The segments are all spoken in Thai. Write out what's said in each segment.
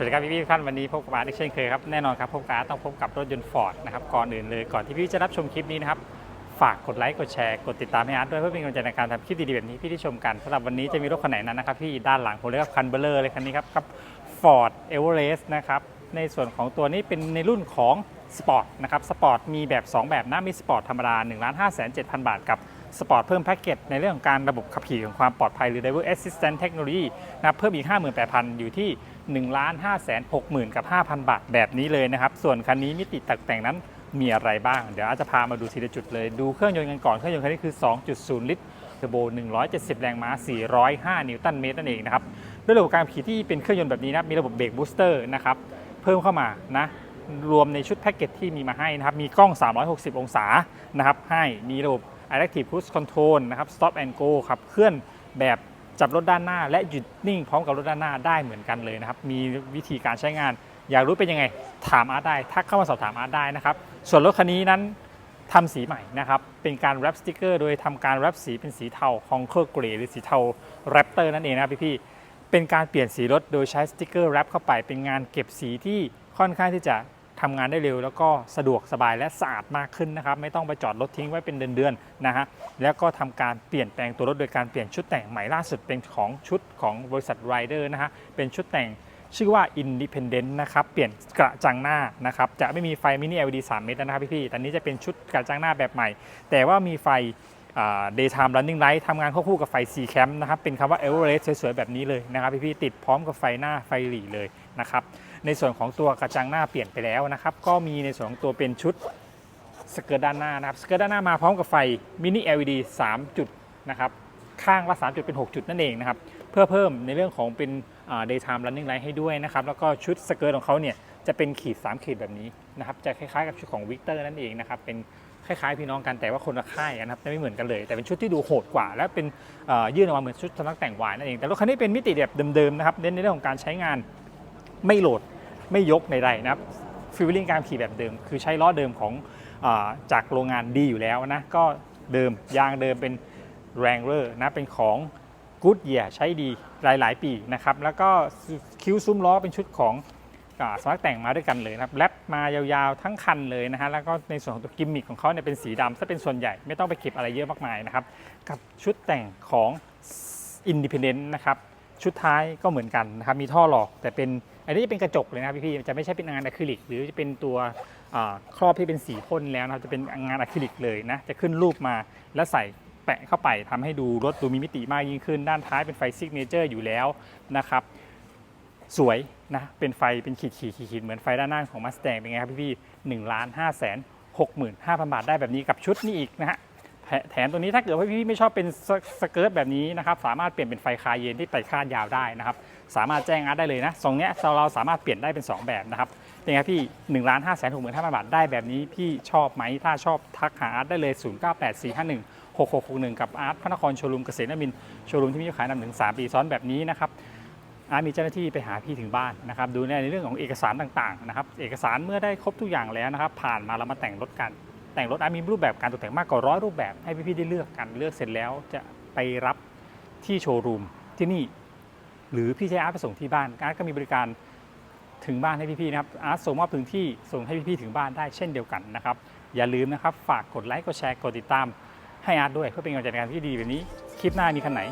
วัสดีครับพี่ๆทุกท่านวันนี้พบกับอาร์ตอีกเช่นเคยครับแน่นอนครับพบกับอาร์ตต้องพบกับรถยนต์ฟอร์ดนะครับก่อนอื่นเลยก่อนที่พี่จะรับชมคลิปนี้นะครับฝากกดไลค์กดแชร์กดติดตามให้อาร์ตด้วยเพื่อเป็นกำลังใจในการทำคลิปดีๆแบบนี้พี่ที่ชมกันสำหรับวันนี้จะมีรถคันไหนนั้นนะครับพี่ด้านหลังผมเรียกว่าคันเบลเลอร์เลยคันนี้ครับกับ Ford Everest นะครับในส่วนของตัวนี้เป็นในรุ่นของสปอร์ตนะครับสปอร์ตมีแบบ 2 แบบนะมีสปอร์ตธรรมดา1 5 7 0 0 0 บาทกับ สปอร์ตเพิ่มแพ็กเกจในเรื่องของการระบบขับขี่ของความปลอดภัยหรือ Driver Assistant Technology นะเพิ่มอีก 58,000 อยู่ที่ 1 5 6 0 0 0 กับ 5,000 บาทแบบนี้เลยนะครับ ส่วนคันนี้มิติตกแต่งนั้นมีอะไรบ้าง เดี๋ยวอาจจะพามาดูทีละจุดเลย ดูเครื่องยนต์กันก่อน เครื่องยนต์คันนี้คือ 2.0 ลิตรเทอร์โบ 170 แรงม้า 405 นิวตันเมตรนั่นเองนะครับ ด้วยระบบการขี่ที่เป็นเครื่องยนต์แบบนี้นะมีระบบเบรกบูสเตอร์นะครับ เพิ่มเข้ามานะ รวมในชุดแพ็กเกจที่มีมาให้นะครับ มีกล้อง 360 องศา นะครับ ให้ มีระบบ Adaptive Cruise Control นะครับ Stop and Go ขับเคลื่อนแบบจับรถด้านหน้า และหยุดนิ่งพร้อมกับรถด้านหน้าได้เหมือนกันเลยนะครับ มีวิธีการใช้งาน อยากรู้เป็นยังไง ถามอาร์ตได้ ทักเข้ามาสอบถามอาร์ตได้นะครับ ส่วนรถคันนี้นั้นทำสีใหม่นะครับ เป็นการแรปสติกเกอร์โดยทำการแรปสีเป็นสีเทาคองเคอร์เกรหรือสีเทาแรปเตอร์นั่นเองนะครับพี่ๆเป็นการเปลี่ยนสีรถโดยใช้สติกเกอร์แรปเข้าไป เป็นงานเก็บสีที่ค่อนข้างที่จะ ทำงานได้เร็ว แล้วก็สะดวกสบายและสะอาดมากขึ้นนะครับ ไม่ต้องไปจอดรถทิ้งไว้เป็นเดือนๆนะฮะแล้วก็ทำการเปลี่ยนแปลงตัวรถโดยการเปลี่ยนชุดแต่งใหม่ล่าสุดเป็นของชุดของบริษัท Rider นะฮะเป็นชุดแต่งชื่อว่า Independent นะครับ เปลี่ยนกระจังหน้านะครับ จะไม่มีไฟมินิ LED 3 เมตรแล้วนะครับพี่ๆต่นี้จะเป็นชุดกระจังหน้าแบบใหม่ แต่ว่ามีไฟ daytime running light ทำงานควบคู่กับไฟ C cam นะครับ เป็นคำว่า Everest สวยๆ แบบนี้เลยนะครับพี่ๆติดพร้อมกับไฟหน้าไฟหลีเลยนะครับ ในส่วนของตัวกระจังหน้าเปลี่ยนไปแล้วนะครับ ก็มีในส่วนของตัวเป็นชุดสเกิร์ตด้านหน้านะครับ สเกิร์ตด้านหน้ามาพร้อมกับไฟมินิ LED 3 จุดนะครับข้างละ3จุดเป็น 6 จุดนั่นเองนะครับ เพื่อเพิ่มในเรื่องของเป็น daytime running light ให้ด้วยนะครับ แล้วก็ชุดสเกิร์ตของเขาเนี่ยจะเป็นขีด 3 ขีดแบบนี้นะครับ จะคล้ายๆกับชุดของวิกเตอร์นั่นเองนะครับ เป็น คล้ายๆพี่น้องกันแต่ว่าคนละค่ายนะครับไม่เหมือนกันเลย แต่เป็นชุดที่ดูโหดกว่า และเป็นยื่นออกมาเหมือนชุดสำนักแต่งวายนั่นเองแต่รถคันนี้เป็นมิติแบบเดิมๆนะครับเน้นในเรื่องของการใช้งานไม่โหลดไม่ยกใดๆนะครับฟีลลิ่งการขี่แบบเดิม คือใช้ล้อเดิมของอจากโรงงานดีอยู่แล้วนะก็เดิมยางเดิมเป็น Wrangler นะเป็นของ Good Year ใช้ดีหลาย ๆ ปีนะครับแล้วก็คิ้วซุ้มล้อเป็นชุดของ สมัครแต่งมาด้วยกันเลยนะครับแรปมายาวๆทั้งคันเลยนะฮะแล้วก็ในส่วนของตัวกิมมิคของเขาเนี่ยเป็นสีดำซะเป็นส่วนใหญ่ไม่ต้องไปเก็บอะไรเยอะมากมายนะครับกับชุดแต่งของ Independent นะครับชุดท้ายก็เหมือนกันนะครับมีท่อหลอกแต่เป็นอันนี้จะเป็นกระจกเลยนะครับพี่ๆจะไม่ใช่เป็นงานอะคริลิก หรือจะเป็นตัวครอบที่เป็นสีพ่นแล้วนะครับจะเป็นงานอะคริลิกเลยนะจะขึ้นรูปมาแล้วใส่แปะเข้าไปทำให้ดูรถดูมีมิติมากยิ่งขึ้น ด้านท้ายเป็นไฟซิกเนเจอร์อยู่แล้วนะครับ สวยนะเป็นไฟเป็นขีดขีดขีดเหมือนไฟด้านหน้าของมาสแตงเป็นไงครับพี่ๆหนึ่งล้านห้าแสนหกหมื่นห้าพันบาทได้แบบนี้กับชุดนี้อีกนะฮะแถมตัวนี้ถ้าเกิดว่าพี่ไม่ชอบเป็นสสเกิร์ตแบบนี้นะครับสามารถเปลี่ยนเป็นไฟคาเย็นที่ไปคาดยาวได้นะครับสามารถแจ้งอาร์ตได้เลยนะทรงเนี้ยเราสามารถเปลี่ยนได้เป็น 2 แบบนะครับเป็นไงพี่1นึ่งล้านห้าแสนหกหมื่นห้าพันบาทได้แบบนี้พี่ชอบไหมถ้าชอบทักหาอาร์ตได้เลย 0 9 8 4 5 1 6 6 6 1 กับอาร์ตพระนครโชว์รูมเกษตรนมินโชว์รูมที่มีขายนำถึง3ปีซ้อนแบบนี้นะครับ มีเจ้าหน้าที่ไปหาพี่ถึงบ้านนะครับ ดูในเรื่องของเอกสารต่างๆนะครับ เอกสารเมื่อได้ครบทุกอย่างแล้วนะครับ ผ่านมาเรามาแต่งรถกัน แต่งรถอามีรูปแบบการตกแต่งมากกว่าร้อยรูปแบบให้พี่ๆได้เลือกกัน เลือกเสร็จแล้วจะไปรับที่โชว์รูมที่นี่ หรือพี่ใช้อาร์ตไปส่งที่บ้านอาร์ตก็มีบริการถึงบ้านให้พี่ๆนะครับ อาร์ตส่งมอบถึงที่ส่งให้พี่ๆถึงบ้านได้เช่นเดียวกันนะครับ อย่าลืมนะครับ ฝากกดไลค์ กดแชร์ กดติดตาม ให้อาร์ตด้วยเพื่อเป็นกำลังใจในการที่ดีแบบนี้คลิปหน้ามีคันไหน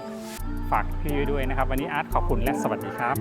ฝากพี่ไว้ด้วยนะครับ วันนี้อาร์ตขอบคุณและสวัสดีครับ